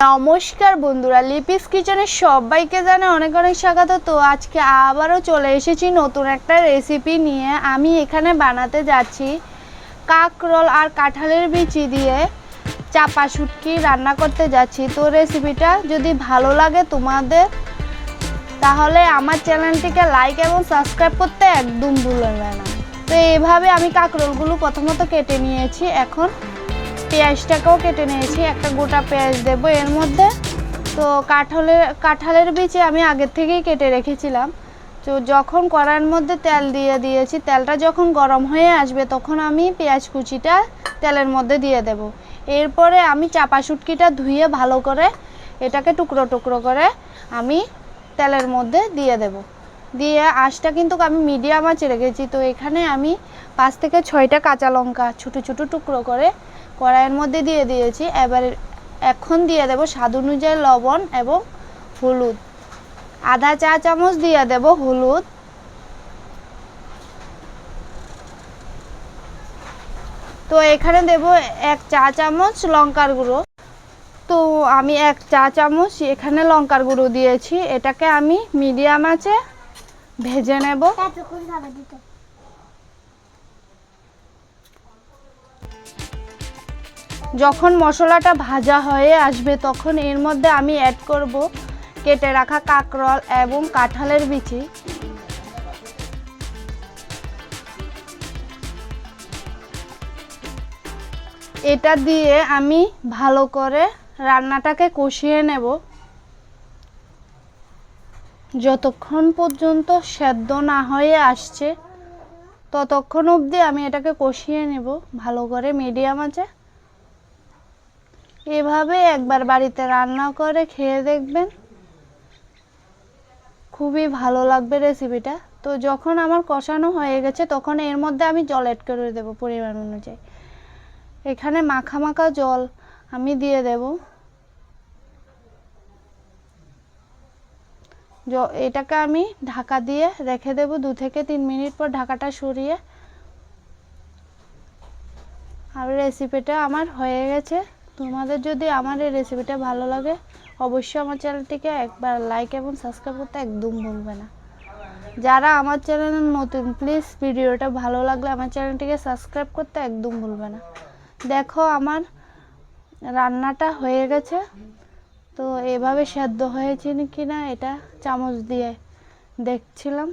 নমস্কার বন্ধুরা, লিপিস কিচেনের সবাইকে জানে অনেক অনেক স্বাগত। তো আজকে আবারও চলে এসেছি নতুন একটা রেসিপি নিয়ে। আমি এখানে বানাতে যাচ্ছি কাকরোল আর কাঁঠালের বিচি দিয়ে চাপা শুটকি রান্না করতে যাচ্ছি। তো রেসিপিটা যদি ভালো লাগে তোমাদের, তাহলে আমার চ্যানেলটিকে লাইক এবং সাবস্ক্রাইব করতে একদম ভুলবে না। তো এইভাবে আমি কাকরোলগুলো প্রথমত কেটে নিয়েছি। এখন পেঁয়াজটাকেও কেটে নিয়েছি, একটা গোটা পেঁয়াজ দেব এর মধ্যে। তো কাঁঠালের কাঁঠালের বীজে আমি আগের থেকেই কেটে রেখেছিলাম। তো যখন কড়াইয়ের মধ্যে তেল দিয়ে দিয়েছি, তেলটা যখন গরম হয়ে আসবে তখন আমি পেঁয়াজ কুচিটা তেলের মধ্যে দিয়ে দেব। এরপরে আমি চাপা শুটকিটা ধুয়ে ভালো করে এটাকে টুকরো টুকরো করে আমি তেলের মধ্যে দিয়ে দেব। দিয়ে আঁশটা কিন্তু আমি মিডিয়াম আঁচে রেখেছি। তো এখানে আমি পাঁচ থেকে ছয়টা কাঁচা লঙ্কা ছোটো ছোটো টুকরো করে কড়াইয়ের মধ্যে দিয়ে দিয়েছি। এবার এখন দিয়ে দেব স্বাদ অনুযায়ী লবণ এবং হলুদ। আধা চা চামচ দিয়ে দেব হলুদ। তো এখানে দেব এক চা চামচ লঙ্কার গুঁড়ো। তো আমি এক চা চামচ এখানে লঙ্কার গুঁড়ো দিয়েছি। এটাকে আমি মিডিয়াম আছে ভেজে নেব। যখন মশলাটা ভাজা হয়ে আসবে তখন এর মধ্যে আমি অ্যাড করব কেটে রাখা কাকরল এবং কাঁঠালের বিচি। এটা দিয়ে আমি ভালো করে রান্নাটাকে কষিয়ে নেব। যতক্ষণ পর্যন্ত সেদ্ধ না হয়ে আসছে, ততক্ষণ অবধি আমি এটাকে কষিয়ে নেব, ভালো করে মিডিয়াম আছে। এভাবে একবার বাড়িতে রান্না করে খেয়ে দেখবেন। খুবই ভালো লাগবে রেসিপিটা তো যখন আমার কষানো হয়ে গেছে, তখন এর মধ্যে আমি জল অ্যাড করে দেবো পরিমাণ অনুযায়ী। এখানে মাখা মাখা জল আমি দিয়ে দেব। এটাকে আমি ঢাকা দিয়ে রেখে দেব দু থেকে তিন মিনিট পর ঢাকাটা সরিয়ে। আর রেসিপিটা আমার হয়ে গেছে। তোমাদের যদি আমার এই রেসিপিটা ভালো লাগে, অবশ্যই আমার চ্যানেলটিকে একবার লাইক এবং সাবস্ক্রাইব করতে একদম ভুলবে না। যারা আমার চ্যানেলে নতুন প্লিজ ভিডিওটা ভালো লাগলে আমার চ্যানেলটিকে সাবস্ক্রাইব করতে একদম ভুলবে না। দেখো আমার রান্নাটা হয়ে গেছে। তো এভাবে সেদ্ধ হয়েছে কি না এটা চামচ দিয়ে দেখছিলাম।